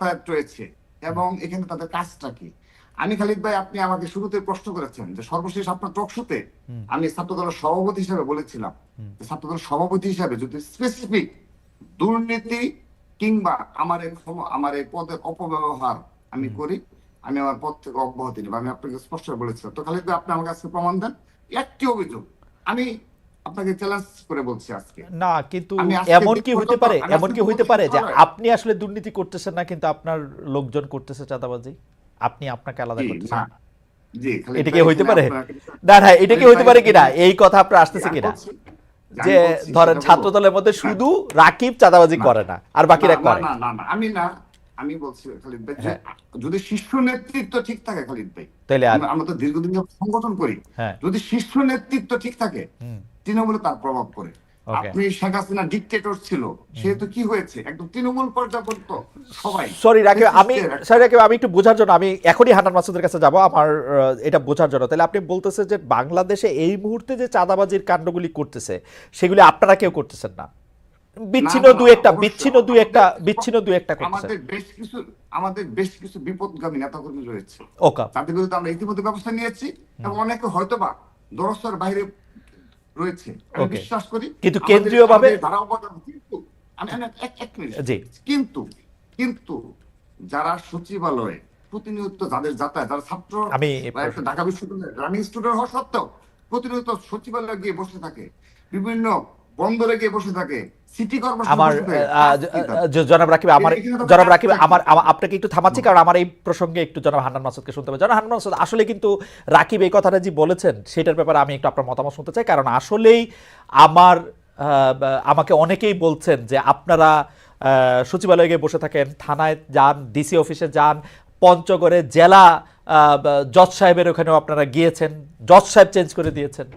বাস্তবায়ন রয়েছে এবং এখানে তাদের কাজটা কি? আমি খালিদ ভাই আপনি আমাকে শুরুতে প্রশ্ন করেছেন যে সর্বশেষ আপনার টকশোতে। আমি ছাত্রদলের সভাপতি হিসেবে বলেছিলাম হুম। যে ছাত্রদলের সভাপতি হিসেবে যদি স্পেসিফিক দুর্নীতি কিংবা আমার আমার এই পদের অপব্যবহার আমি করি আমি আমার পদ থেকে অব্যাহতি নেব। আমি আপনাকে স্পষ্ট বলেছিলাম। তো খালিদ ভাই আপনি আমার কাছে প্রমাণ দেন। একটি অভিযোগ। আমি আপনাকে চ্যালেঞ্জ করে বলছি আজকে। না কিন্তু এমন কি হতে পারে এমন কি হতে পারে যে আপনি আসলে দুর্নীতি করতেছেন না কিন্তু আপনার লোকজন করতেছে চাঁদাবাজি? আপনি আপনাকে আলাদা করতেছেন না, জি, খালিদ এটা কি হইতে পারে? না না এটা কি হইতে পারে কিনা? এই কথা আপনার আসতেছে কিনা? যে ধরেন ছাত্র দলের মধ্যে শুধু রাকিব চাঁদাবাজি করে না আর বাকিরা করে? না আমি না আমি বলছি খালিদ ভাই হ্যাঁ। যদি শীর্ষ নেতৃত্ব ঠিক থাকে খালিদ ভাই আর আমরা- তো দীর্ঘদিন সংগঠন করি হ্যাঁ। যদি শীর্ষ নেতৃত্ব ঠিক থাকে তৃণমূলে তার প্রভাব পড়ে। আপনি শেখ হাসিনা ডিকটেটর ছিল সেহেতু কি হয়েছে? একদম তৃণমূল পর্যন্ত সবাই। সরি রাকিব আমি সরি রাকিব আমি একটু বোঝার জন্য আমি এখনই মাসুদের কাছে যাব আমার এটা বোঝার জন্য। তাহলে আপনি বলতেছেন যে বাংলাদেশে এই মুহূর্তে যে চাঁদাবাজির কাণ্ডগুলি করতেছে সেগুলি আপনারা কেউ করতেছেন না। বিচ্ছিন্ন দু একটা বিচ্ছিন্ন দু একটা বিচ্ছিন্ন দু একটা আমাদের বেশ কিছু আমাদের বেশ কিছু বিপদগামী নেতাকর্মী রয়েছে। ওকে তাদের বিরুদ্ধে আমরা ইতিমধ্যে ব্যবস্থা নিয়েছি এবং অনেকে হয়তোবা দরস্তর বাইরে রয়েছে। আমি বিশ্বাস করি কিন্তু কেন্দ্রীয়ভাবে- আমি এক মিনিট কিন্তু কিন্তু যারা সচিবালয়ে প্রতিনিয়ত যাদের যাতায়াত যারা ছাত্র আমি ঢাকা বিশ্ববিদ্যালয়ের রানিং স্টুডেন্ট হওয়া সত্ত্বেও প্রতিনিয়ত সচিবালয়ে গিয়ে বসে থাকে। বিভিন্ন বসে থাকে? সিটি আমার জনাব রাকিব আমার জনাব রাকিব আমার আপনাকে একটু থামাচ্ছি কারণ আমার এই প্রসঙ্গে একটু জনাব হান্নান মাসুদকে শুনতে হবে। জনাব হান্নান মাসুদ আসলে কিন্তু রাকিব এই কথাটা যে বলেছেন সেটার ব্যাপারে আমি একটু আপনার মতামত শুনতে চাই কারণ আসলেই আমার আমাকে অনেকেই বলছেন যে আপনারা সচিবালয়ে গিয়ে বসে থাকেন থানায় যান ডিসি অফিসে যান পঞ্চগড়ে জেলা জজ সাহেবের ওখানেও আপনারা গিয়েছেন জজ সাহেব চেঞ্জ করে দিয়েছেন।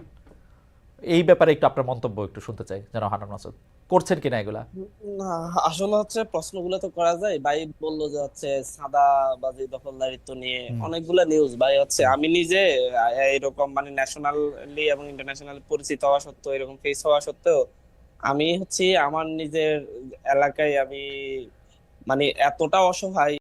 এই ব্যাপারে একটু আপনার মন্তব্য একটু শুনতে চাই জনাব হান্নান মাসুদ। করছেন কিনা এগুলা? না আসলে হচ্ছে প্রশ্নগুলো তো করা যায়। ভাই বলল যে হচ্ছে সাদা বাজি দখলদারিত্ব নিয়ে। অনেকগুলা নিউজ ভাই হচ্ছে আমি নিজে এরকম মানে ন্যাশনালি এবং ইন্টারন্যাশনাল পরিচিত হওয়া সত্ত্বেও এরকম ফেস হওয়া সত্ত্বেও আমি হচ্ছে আমার নিজের এলাকায় আমি মানে এতটা অসহায়